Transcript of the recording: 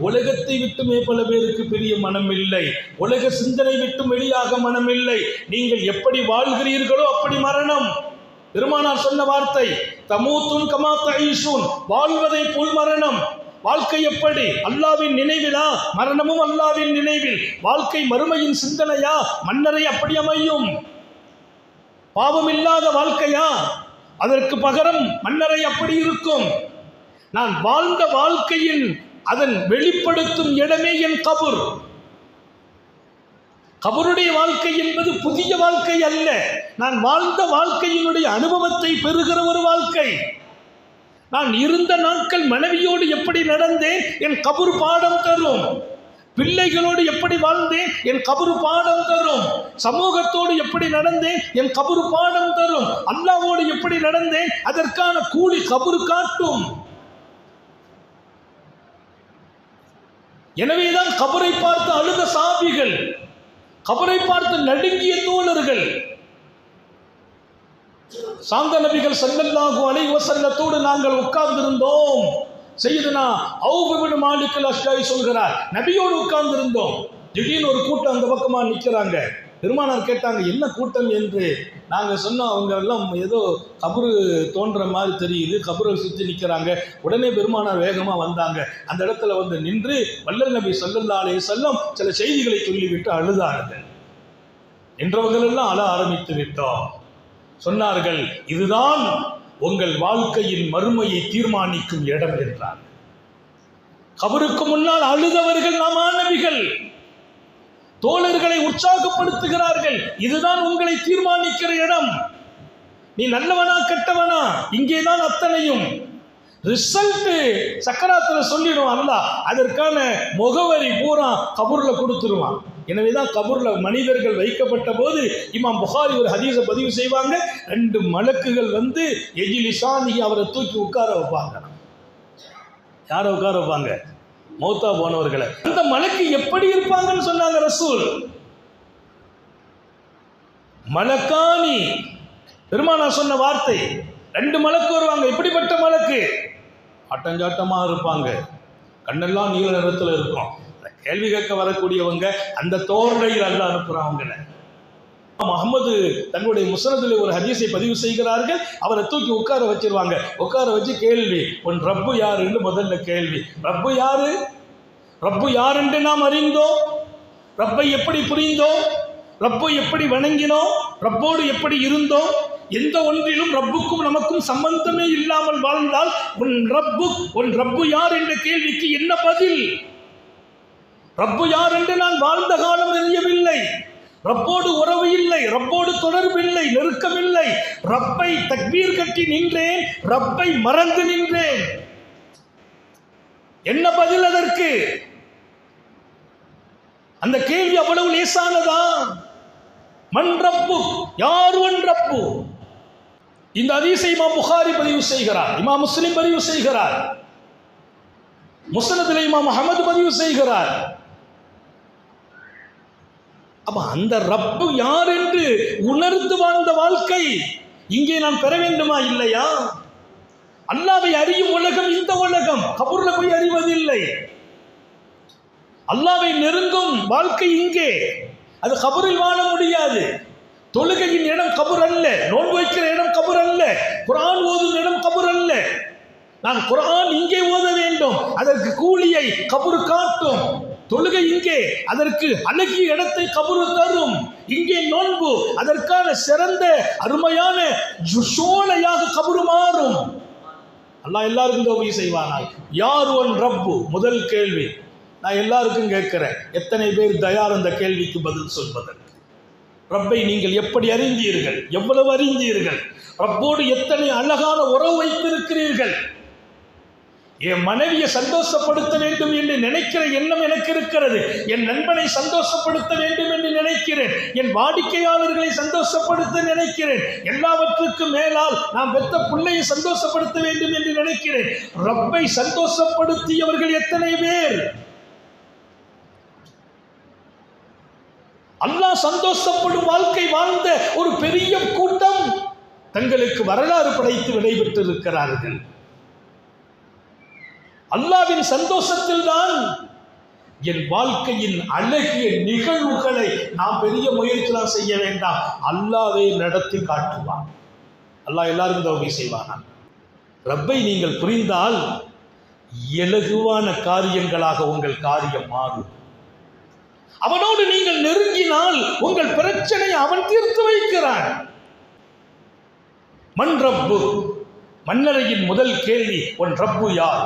உலகத்தை விட்டுமே பல பேருக்கு பெரிய மனம் இல்லை உலக சிந்தனை விட்டு வெளியாக மனம் இல்லை நீங்கள் எப்படி வாழ்கிறீர்களோ அப்படி மரணம். பெருமானார் சொன்ன வார்த்தை தமூத்துன் கமா தைஷூன் வாழ்வதை போல் மரணம் வாழ்க்கை எப்படி? அல்லாவின் நினைவிலா? மரணமும் அல்லாவின் நினைவில். வாழ்க்கை மறுமையின் சிந்தனையா? மன்னரை அப்படி அமையும். பாவம் இல்லாத வாழ்க்கையா? அதற்கு பகரம் மன்னரை அப்படி இருக்கும். நான் வாழ்ந்த வாழ்க்கையின் அதன் வெளிப்படுத்தும் இடமே என் கபூர். கபருடைய வாழ்க்கை என்பது புதிய வாழ்க்கை அல்ல. நான் வாழ்ந்த வாழ்க்கையினுடைய அனுபவத்தை பெறுகிற ஒரு வாழ்க்கை. நான் இருந்த நாட்கள் மனைவியோடு எப்படி நடந்தேன் என் கபூர் பாடம் தரும். பிள்ளைகளோடு எப்படி வாழ்ந்தேன் என் கபரு பாடம் தரும். சமூகத்தோடு எப்படி நடந்தேன் என் கபரு பாடம் தரும். அல்லாவோடு எப்படி நடந்தேன் அதற்கான கூலி கபரு காட்டும். எனவேதான் கபரை பார்த்து அழுத சாபிகள் கபரை பார்த்து நடுங்கிய தோழர்கள். சாந்த நபிகள் செல்லல்லாகும் அலை வசல்லத்தோடு நாங்கள் உட்கார்ந்திருந்தோம். செய்யுதுனா அவுபின் மாலிக்கல் அஷ்டாய் சொல்கிறார் நபியோடு உட்கார்ந்திருந்தோம். திடீர்னு ஒரு கூட்டம் அந்த பக்கமாக நிற்கிறாங்க. பெருமானார் கேட்டாங்க என்ன கூட்டம் என்று? நாங்கள் சொன்னோம் அவங்க எல்லாம் ஏதோ கபரு தோன்ற மாதிரி தெரியுது கபரை சுற்றி நிற்கிறாங்க உடனே பெருமானார் வேகமாக வந்தாங்க. அந்த இடத்துல வந்து நின்று வல்லல் நபி சல்லல்லா செல்லம் சில செய்திகளை சொல்லிவிட்டு அழுதார்கள். என்றவர்கள் எல்லாம் அழ ஆரம்பித்து விட்டோம். சொன்னார்கள் இதுதான் உங்கள் வாழ்க்கையின் மறுமையை தீர்மானிக்கும் இடம் என்றார் கபருக்கு முன்னால் அழுதவர்கள் நாம் மாணவிகள் தோழர்களை உற்சாகப்படுத்துகிறார்கள். இதுதான் உங்களை தீர்மானிக்கிற இடம். நீ நல்லவனா கெட்டவனா? இங்கேதான் அத்தனையும். ரிசல்ட் சக்கராத்துல சொல்லிடுவான் அல்ல. அதற்கான முகவரி பூரா கபூர்ல கொடுத்துருவான். எனவேதான் கபூர்ல மனிதர்கள் வைக்கப்பட்ட போது இமாம் புகாரி ஒரு ஹதீஸை பதிவு செய்வாங்க. ரெண்டு மலக்குகள் வந்து எஜிலிசானி அவரை தூக்கி உட்கார வைப்பாங்க. யாரை உட்கார வைப்பாங்க? மௌத்தா போனவர்களை. அந்த மலக்கு எப்படி இருப்பாங்கன்னு சொன்னாங்க ரசூல். மலக்கானி பெருமானா சொன்ன வார்த்தை ரெண்டு மலக்கு வருவாங்க எப்படிப்பட்ட மலக்கு? ஆட்டஞ்சாட்டமாக இருப்பாங்க. கண்ணெல்லாம் நீல நிறத்தில் இருக்கும். கேள்வி கேட்க வரக்கூடியவங்க அந்த தோரணையில் அல்ல அனுப்புறவங்கள அகமது தங்களுடைய முசனத்தில் ஒரு ஹதீஸை பதிவு செய்கிறார்கள். அவரை தூக்கி உட்கார வச்சிருவாங்க. உட்கார வச்சு கேள்வி உன் ரப்பு யாருன்னு முதல்ல கேள்வி. ரப்பு யாரு? ரப்பு யாருன்னு நாம் அறிந்தோம். ரப்பை எப்படி புரிந்தோம்? ரப்பை எப்படி வணங்கினோம்? ரப்போடு எப்படி இருந்தோம்? எந்த ஒன்றிலும் ரப்புக்கும் நமக்கும் சம்பந்தமே இல்லாமல் வாழ்ந்தால் உன் ரப்பு உன் ரப்பு யார் என்ற கேள்விக்கு என்ன பதில்? ரப்பு யார் என்று நான் வாழ்ந்த காலம் அறியவில்லை ரப்போடு உறவு இல்லை ரப்போடு தொடர்பில்லை நெருக்கமில்லை. ரப்பை தக்பீர் கட்டி நின்றேன் ரப்பை மறந்து நின்றேன். என்ன பதில் அதற்கு? அந்த கேள்வி அவ்வளவு லேசானதா? மண் ரப்பு யார் ஒன் ரப்பு? இந்த அதிசை இமாம் புகாரி பதிவு செய்கிறார் இமாம் முஸ்லிம் பதிவு செய்கிறார். முஸ்னதில் இமாம் அகமது பதிவு செய்கிறார். அப்ப அந்த ரப்பு யார் என்று உணர்ந்து வாழ்ந்த வாழ்க்கை இங்கே நான் பெற வேண்டுமா இல்லையா? அல்லாவை அறியும் உலகம் இந்த உலகம். கபூர்ல போய் அறிவதில்லை. அல்லாவை நெருங்கும் வாழ்க்கை இங்கே. அது கபரில் வாழ முடியாது. தொழுகையின் இடம் கபூர் அல்ல. நோன்பு வைக்கிற இடம் கபூர் அல்ல. குரான் ஓதும் இடம் கபூர் அல்ல. நான் குரான் இங்கே ஓத வேண்டும். அதற்கு கூலியை கபூர் காட்டும். தொழுகை இங்கே அதற்கு அழகிய இடத்தை கபரு தரும். இங்கே நோன்பு அதற்கான சிறந்த அருமையான ஜுஷோலையாக கபரு மாறும். அல்லாஹ் எல்லாருக்கும் தோல்வி செய்வானால் யார் ஒன் ரப்பு? முதல் கேள்வி. நான் எல்லாருக்கும் கேட்கிறேன் எத்தனை பேர் தயார் அந்த கேள்விக்கு பதில் சொல்வதற்கு? ரப்பை நீங்கள் எப்படி அறிந்தீர்கள்? எவ்வளவு அறிந்தீர்கள்? ரப்போடு எத்தனை அழகான உறவு வைத்திருக்கிறீர்கள்? என் மனைவியை சந்தோஷப்படுத்த வேண்டும் என்று நினைக்கிற எண்ணம் எனக்கு இருக்கிறது. என் நண்பனை சந்தோஷப்படுத்த வேண்டும் என்று நினைக்கிறேன். என் வாடிக்கையாளர்களை சந்தோஷப்படுத்த நினைக்கிறேன். எல்லாவற்றுக்கும் மேலால் நான் பெத்த பிள்ளையை சந்தோஷப்படுத்த வேண்டும் என்று நினைக்கிறேன். ரப்பை சந்தோஷப்படுத்தியவர்கள் எத்தனை பேர்? அல்லாஹ் சந்தோஷப்படும் வாழ்க்கை வாழ்ந்த ஒரு பெரிய கூட்டம் தங்களுக்கு வரலாறு படைத்து விடைபெற்றிருக்கிறார்கள். அல்லாவின் சந்தோஷத்தில் தான் என் வாழ்க்கையின் அழகிய நிகழ்வுகளை நான் பெரிய முயற்சியெல்லாம் செய்ய வேண்டாம். அல்லாவே நடத்தி காட்டுவான். அல்லாஹ் எல்லாருக்கும் தோல்வி செய்வானா? ரப்பை நீங்கள் புரிந்தால் இலகுவான காரியங்களாக உங்கள் காரியம் மாறும். அவனோடு நீங்கள் நெருங்கினால் உங்கள் பிரச்சனை அவன் தீர்த்து வைக்கிறான். மண் ரப்பு மன்னரையின் முதல் கேள்வி உன் ரப்பு யார்?